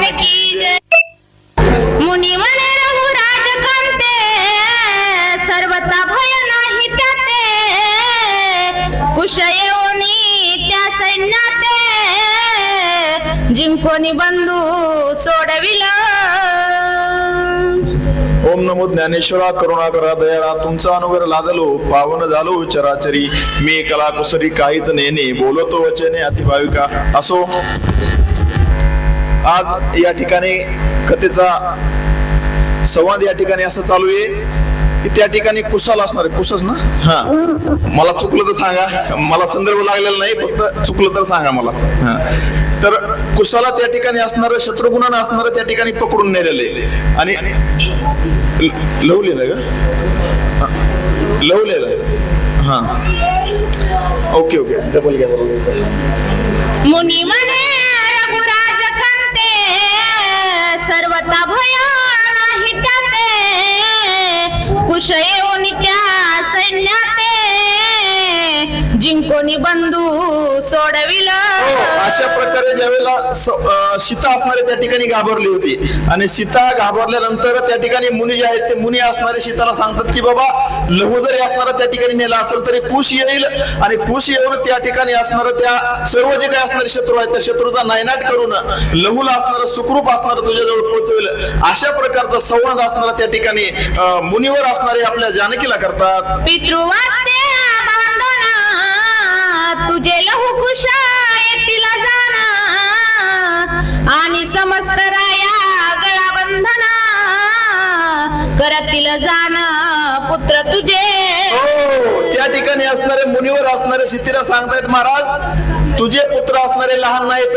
भगवान की मुनी म्हणे रघुराज कांते सर्वता भय नाही त्याते। कुश येऊनी त्या सैन्याते जिंकोनी बंधू सोडविला। ओम नमो ज्ञानेश्वरा करुणाकरा दयाळा तुमचा अनुग्रह लादलो पावन झालो चराचरी मी कला कुसरी काहीच नेने बोलतो वचने अतिभाविका असो। आज या ठिकाणी कथेचा संवाद या ठिकाणी असं चालू आहे की त्या ठिकाणी कुशाल असणार आहे. कुशच ना? हा. मला चुकलं तर सांगा. मला संदर्भ लागलेला नाही फक्त चुकलं तर सांगा मला. हा. तर कुशाला त्या ठिकाणी असणार शत्रुघ्नानं असणार त्या ठिकाणी पकडून नेलेलं आहे. आणि ल- लवलेलं का? हा. लवलेलं हा. Okay okay. डबल घ्या मुनी. कुश येऊन त्या सैन्याते जिंकोनी बंधू सोडविलं हो, अशा प्रकारे ज्यावेळेला स- सीता असणारे त्या ठिकाणी घाबरली होती. आणि सीता घाबरल्यानंतर त्या ठिकाणी मुनी जे आहेत ते मुनी असणारे सीताला सांगतात की बाबा लहू जरी असणारा त्या ठिकाणी नेला असेल तरी कुश येईल आणि कुश येऊन त्या ठिकाणी असणारं त्या सर्व जे काही असणारे शत्रू आहेत त्या शत्रूचा नायनाट करून लहूला असणारं सुखरूप असणारं तुझ्याजवळ पोहोचवेल. अशा प्रकारचा संवाद असणारा त्या ठिकाणी मुनीवर असणारे आपल्या जानकीला करतात. पितृवाद्य तुझे लहू कुशा आणि समस्त राया गळा बंधना करतील जाण पुत्र तुझे. हो त्या ठिकाणी असणारे मुनीवर असणारे शितीला सांगतायत महाराज तुझे पुत्र असणारे लहान नाहीत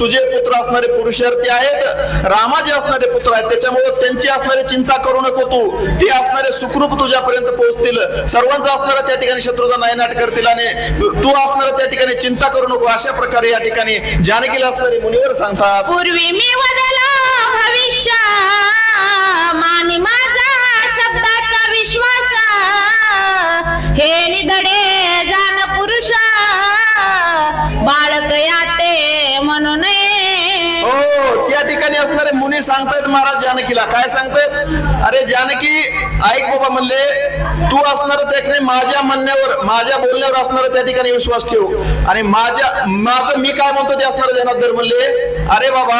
तुझे पुत्र असणारे पुरुषार्थी आहेत. रामाचे असणारे पुत्र आहेत त्याच्यामुळे त्यांची असणारी चिंता करू नको तू. ते असणारे सुखरूप तुझ्यापर्यंत पोहोचतील. सर्वांचा असणारा त्या ठिकाणी शत्रूचा नायनाट करतील आणि तू तू असणारा त्या ठिकाणी चिंता करू नको. अशा प्रकारे या ठिकाणी जानकीला असणारे मुनीवर सांगतात. पूर्वी मी वदला भविष्य मानी सांगतायत महाराज जानकीला? काय सांगतायत? अरे जानकी ऐक बाबा म्हणले तू असणार त्या ठिकाणी माझ्या म्हणण्यावर माझ्या बोलण्यावर असणार त्या ठिकाणी विश्वास ठेव. आणि माझ्या माझं मी काय म्हणतो ते असणार जनार्दन म्हणले अरे बाबा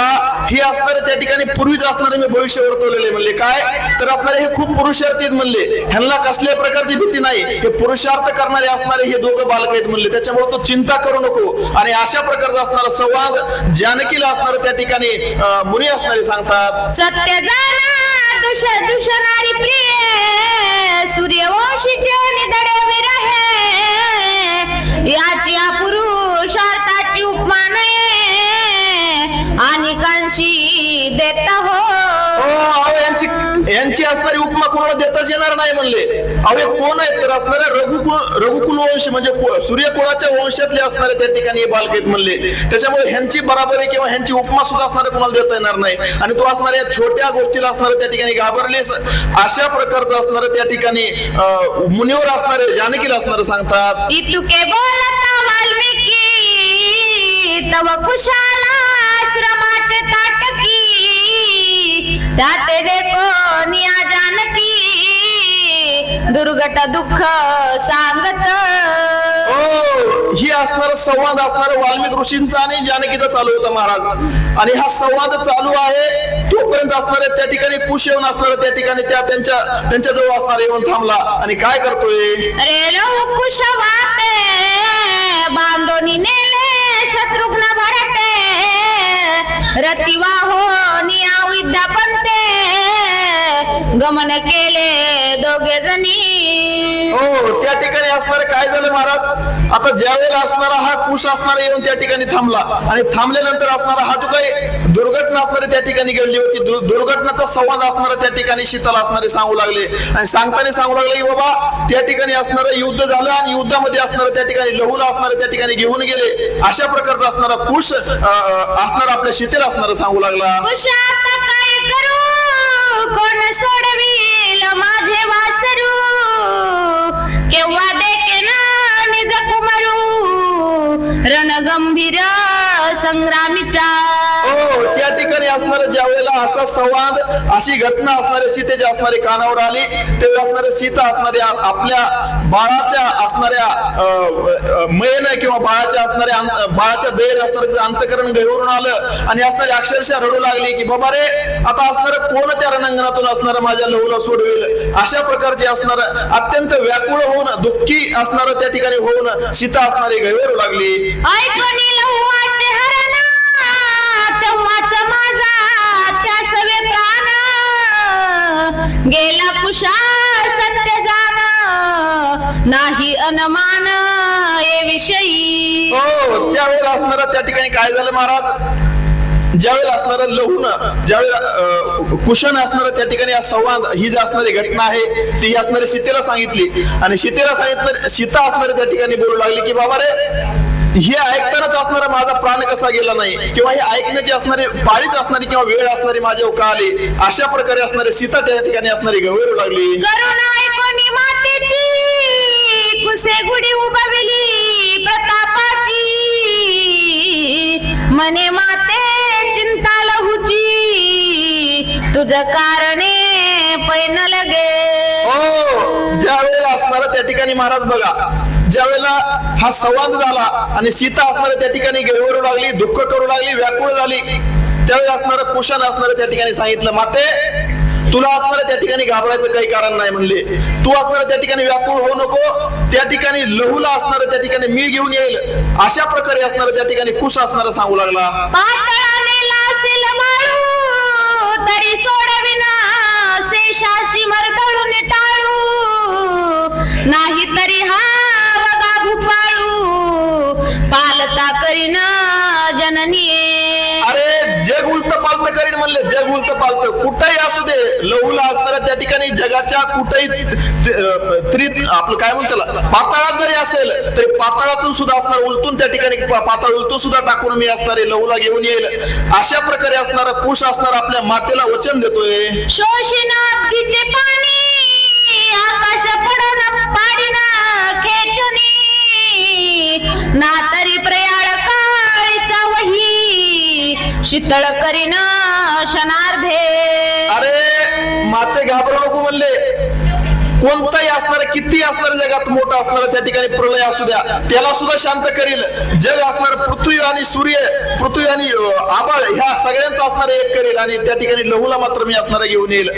ही असणारे त्या ठिकाणी पूर्वीच असणारे मी भविष्य वर्तवलेले म्हणले. काय? तर असणारे हे खूप पुरुषार्थीत आहेत म्हणले. ह्यांना कसल्याही प्रकारची भीती नाही. हे पुरुषार्थ करणारे असणारे हे दोघं बालक आहेत म्हणले. त्याच्यामुळे तो चिंता करू नको. आणि अशा प्रकारचा असणारा संवाद जानकीला असणार त्या ठिकाणी मुनी असणारे सांगतात. सत्य जाणा दुष दुषणारी प्रिय. सूर्यवंशीचे निधडे विरहे. देत हो. हो, अहो, यांची यांची असणारी उपमा कोणाला देताच येणार नाही म्हणले. हे कोण आहेत? तर असणारे रघुकुल रघुकुल वंश म्हणजे सूर्यकुळाच्या वंशातले असणारे त्या ठिकाणी हे बालक आहेत म्हणले. त्याच्यामुळे ह्यांची बराबरी किंवा ह्यांची उपमा सुद्धा असणारे कोणाला देता येणार नाही. आणि तो असणाऱ्या छोट्या गोष्टीला असणारे त्या ठिकाणी घाबरलेस अशा प्रकारचं असणारे त्या ठिकाणी मुनीवर असणारे जानकीला असणारे सांगतात. इतुके बोलता वाल्मिकी तव कुशाला ताटकी त्याते देखो निया जानकी दुर्गट दुःख सांगत. हो असणारा संवाद असणारा वाल्मिक ऋषींचा आणि जानकीचा चालू होता महाराज. आणि हा संवाद चालू आहे तोपर्यंत असणारे त्या ठिकाणी कुश येऊन असणारे त्या ठिकाणी त्या त्यांच्या त्यांच्या जवळ असणारे येऊन थांबला. आणि काय करतोय? रे लो कुश वाटे बांधोनी नेले शत्रुघ्न भरते. रतिवाहो निया विद्यापंते गमन केले दोघे जणी. हो त्या ठिकाणी असणार काय झालं महाराज? आता ज्या वेळेला असणारा हा कुश असणारा येऊन त्या ठिकाणी थांबला आणि थांबल्यानंतर असणारा हा जो काही दुर्घटना असणारी त्या ठिकाणी घडली होती दुर्घटनाचा संवाद असणारा त्या ठिकाणी शीतल असणारे सांगू लागले. आणि सांगताना सांगू लागले की बाबा त्या ठिकाणी असणारं युद्ध झालं आणि युद्धामध्ये असणारं त्या ठिकाणी लहूला असणारे त्या ठिकाणी घेऊन गेले. अशा प्रकारचा असणारा कुश असणार आपल्या शीतल असणारं सांगू लागला. कोण माझे वासरू? केव्हा रणगंभीर संग्रामीचा असणारं ज्या वेळेला असा संवाद अशी घटना असणारे सीतेच्या असणारे कानावर आली तेव्हा असणारे सीता असणारे आपल्या बाळाच्या असणाऱ्या मयन किंवा बाळाच्या असणाऱ्या बाळाच्या दैर असणारे अंतकरण गहिवरून आलं आणि असणारी अक्षरशः रडू लागली की बाबा रे आता असणार कोण त्या रणांगणातून असणार माझ्या लहूला सोडवेल? अशा प्रकारचे असणार अत्यंत व्याकुळ होऊन दुःखी असणार त्या ठिकाणी होऊन सीता असणारी गहिवरू लागली. अनुमान ये विषयी. हो त्यावेळेला असणार त्या ठिकाणी काय झालं महाराज? ज्यावेळेला असणार लहून ज्यावेळेला कुशन असणार त्या ठिकाणी संवाद ही जी असणारी घटना आहे ती ही असणारी सीतेला सांगितली. आणि सीतेला सांगितलं सीता असणारी त्या ठिकाणी बोलू लागली की बाबा रे हे ऐकतानाच असणारा माझा प्राण कसा गेला नाही? किंवा हे ऐकण्याची असणारी पाळीच असणारी किंवा वेळ असणारी माझ्या का आली? अशा प्रकारे असणारी सीता त्या ठिकाणी असणारी गवेरू लागली. करुण ऐकणी गुढी उभविली प्रतापाची। मने माते चिंता लहुची। तुझ कारणे पैन लगे। हो ज्या वेळेला असणार त्या ठिकाणी महाराज बघा ज्या वेळेला हा संवाद झाला आणि सीता असणारा त्या ठिकाणी गेरवरू लागली दुःख करू लागली व्याकुळ झाली त्यावेळी असणारं कुशन असणारं त्या ठिकाणी सांगितलं माते तुला असणारं त्या ठिकाणी घाबरायचं काही कारण नाही म्हणले. तू असणारं त्या ठिकाणी व्याकुळ होऊ नको त्या ठिकाणी लहूला असणारं त्या ठिकाणी मी घेऊन येईल. अशा प्रकारे असणारं त्या ठिकाणी कुश असणारं सांगू लागला. तरी सोडविना शेषाशी मरदळून टाळू. नाही तरी हा बघा भूपाळू पालता करीन जननी अरे जग उलत पालत करीन म्हणले जग उलत पालत कुठेही असू दे लहूला असणाऱ्या त्या ठिकाणी जगाच्या कुठेही त्रि आपलं काय म्हणतो पाताळात जरी असेल तरी पाताळातून सुद्धा असणार उलटून त्या ठिकाणी पाताळ उलटून सुद्धा टाकून मी असणारे लहूला घेऊन येईल. अशा प्रकारे असणारा कुश असणार आपल्या मातेला वचन देतोय. पाणी आकाश पडन पाडीना खेचुनी ना तरी प्रेम शीतळ करीन शनार्धे. अरे माते घाबरू नको म्हणले. कोणताही असणार किती असणार जगात मोठं असणार त्या ठिकाणी प्रलय असू द्या. त्याला सुद्धा शांत करील. जग असणार पृथ्वी आणि सूर्य पृथ्वी आणि अं, आभाळ ह्या सगळ्यांचा असणार एक करेल आणि त्या ठिकाणी लहूला मात्र मी असणार घेऊन येईल.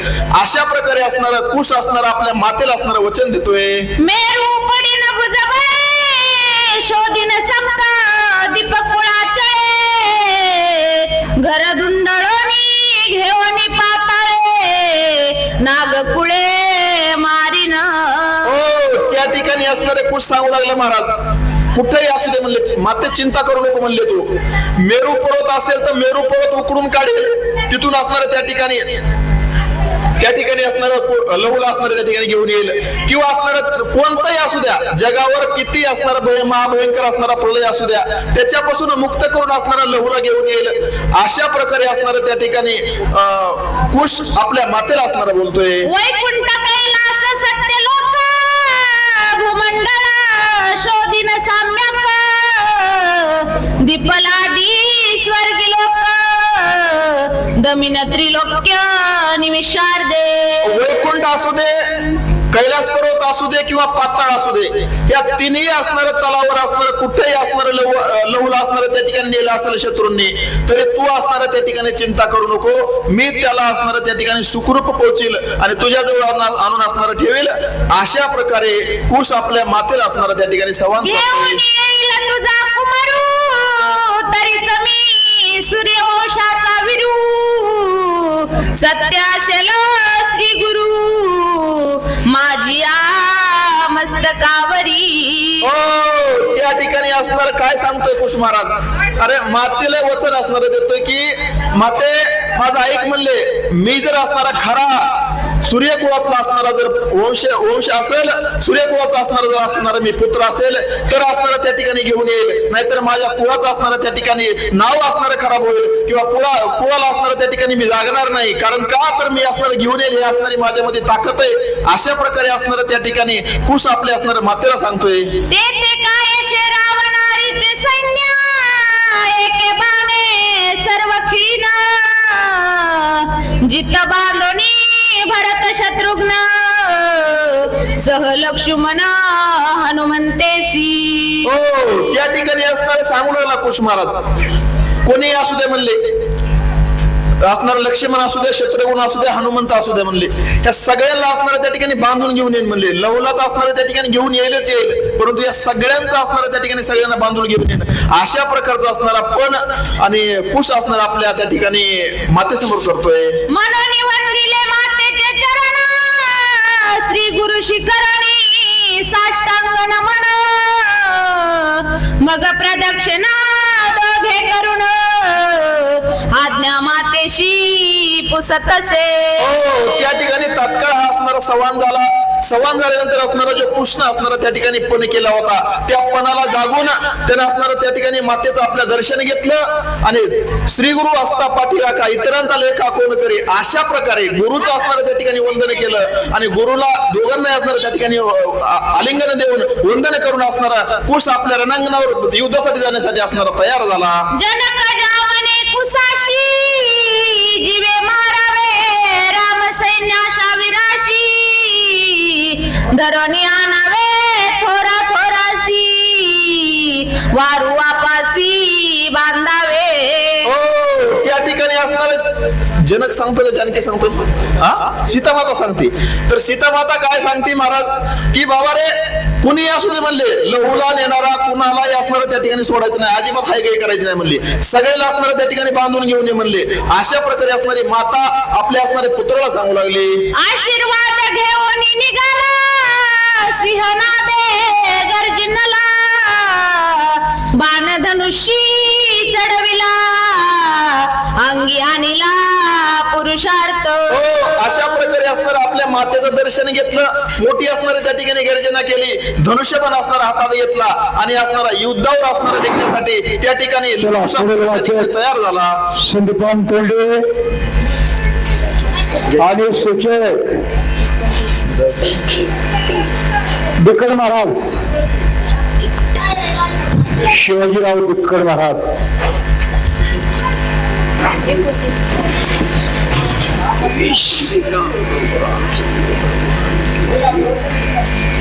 अशा प्रकारे असणार कुश असणार आपल्या मातेला असणार वचन देतोय. मेरू पडिन ठिकाणी सांगू लागले महाराज. कुठेही असू दे म्हणले. माते चिंता करू नको म्हणले तू. मेरू पर्वत असेल तर मेरू पर्वत उकडून काढेल. तिथून असणार त्या ठिकाणी त्या ठिकाणी असणार लहूला असणार त्या ठिकाणी घेऊन येईल. किंवा असणार कोणताही असू द्या. जगावर किती असणार महाभयंकर असणारा प्रलय असू द्या. त्याच्यापासून मुक्त करून असणारा लहूला घेऊन येईल. अशा प्रकारे असणार त्या ठिकाणी कुश आपल्या मातेला असणारा बोलतोय. दीपलादी स्वर्गी लोक दमिन त्रिलोक्य निमिषार्धे. वैकुंठ असू दे कैलास पर्वत असू दे किंवा पाताळ असू दे या तिन्ही असणार तलावर असणार कुठेही असणार लहूला असणार त्या ठिकाणी नेलं असेल शत्रूंनी तरी तू असणार त्या ठिकाणी चिंता करू नको. मी त्याला असणार त्या ठिकाणी सुखरूप पोहोचील आणि तुझ्याजवळ आणा- आणून असणार ठेवेल. अशा प्रकारे कुश आपल्या मातेला असणार त्या ठिकाणी तुझा कुमारू तरीच मी सूर्यवंशाचा विरू सत्य असेल श्री गुरु. माझी आ मस्तकावरी. हो त्या ठिकाणी असणार काय सांगतोय कुश महाराज? अरे मातेला वचन असणार देतोय की माते माझं ऐक म्हणले मी जर असणारा खरा सूर्यकुळातला असणारा जर वंश वंश असेल सूर्यकुळाचा असणारा जर असणारा मी पुत्र असेल तर असणारा त्या ठिकाणी घेऊन येईल. नाहीतर माझ्या कुळाचा असणारा त्या ठिकाणी नाव असणारं खराब होईल किंवा कुळा कुळाला असणारं त्या ठिकाणी मी जागणार नाही. कारण का तर मी असणार घेऊन येईल हे असणारी माझ्यामध्ये ताकद आहे. अशा प्रकारे असणारं त्या ठिकाणी कुश आपले असणारं मातेला सांगतोय. सर्व खिण. जित बांधणी शत्रुघ्न। सह लक्ष्मण हनुमंतेसी हो त्या ठिकाणी असणारे सांगू लागला कुश महाराज. कोणी असू दे म्हणले. असणार लक्ष्मण असू दे शत्रुघ्न असू दे हनुमंत असू दे म्हणले. या सगळ्यांना असणारे त्या ठिकाणी बांधून घेऊन येईल म्हणले. लवलात असणारे त्या ठिकाणी घेऊन येईलच येईल. परंतु या सगळ्यांचं असणारं त्या ठिकाणी सगळ्यांना बांधून घेऊन येणं अशा प्रकारचा असणारा पण आणि कुश असणार आपल्या त्या ठिकाणी मातेसमोर करतोय. चरण श्री गुरु शिखरणी साष्टांग नमन मग प्रदक्षिणा दोघे करून आज्ञा मातेशी पुसतसे हो, त्या ठिकाणी तात्काळ हा असणारा संवाद झाला. संवाद झाल्यानंतर असणारा जो कृष्ण असणारा त्या ठिकाणी पण केला होता. त्या पणाला जागून त्याने असणार त्या ठिकाणी मातेचं आपलं दर्शन घेतलं आणि श्री गुरु असता पाठी का इतरांचा लेखा कोण करे? अशा प्रकारे गुरुचं असणारं त्या ठिकाणी वंदन केलं आणि गुरुला दोघांना असणारं त्या ठिकाणी आलिंगन देऊन वंदन करून असणारा कुश आपल्या रणांगणावर युद्धासाठी जाण्यासाठी असणारा तयार झाला. धरणी आणावे थोरा थोरासी. वारू वापासी बांधावे. हो त्या ठिकाणी असणार जनक सांगतो का जानकी सांगतो हा? सीतामाता सांगते. तर सीतामाता काय सांगते महाराज? की बाबा रे कुणी असू दे म्हणले लहुला नेणारा कुणालाही असणार त्या ठिकाणी सोडायचं नाही. अजिबात हाय काही करायची नाही म्हणले. सगळ्याला असणार त्या ठिकाणी बांधून घेऊन ये म्हणले. अशा प्रकारे असणारी माता आपल्या असणारे पुत्राला सांगू लागली. आशीर्वाद घेऊन निघाला. मातेचं दर्शन घेतलं मोठी असणारी त्या ठिकाणी गर्जना केली धनुष्य पण असणार हातात घेतला आणि असणारा युद्धावर असणारा टेकण्यासाठी त्या ठिकाणी. तयार झाला. संदीपान तोंडे आणि सूचक बिकड महाराज. शिवाजीराव बिकड महाराज. 必死でラーメンらっ。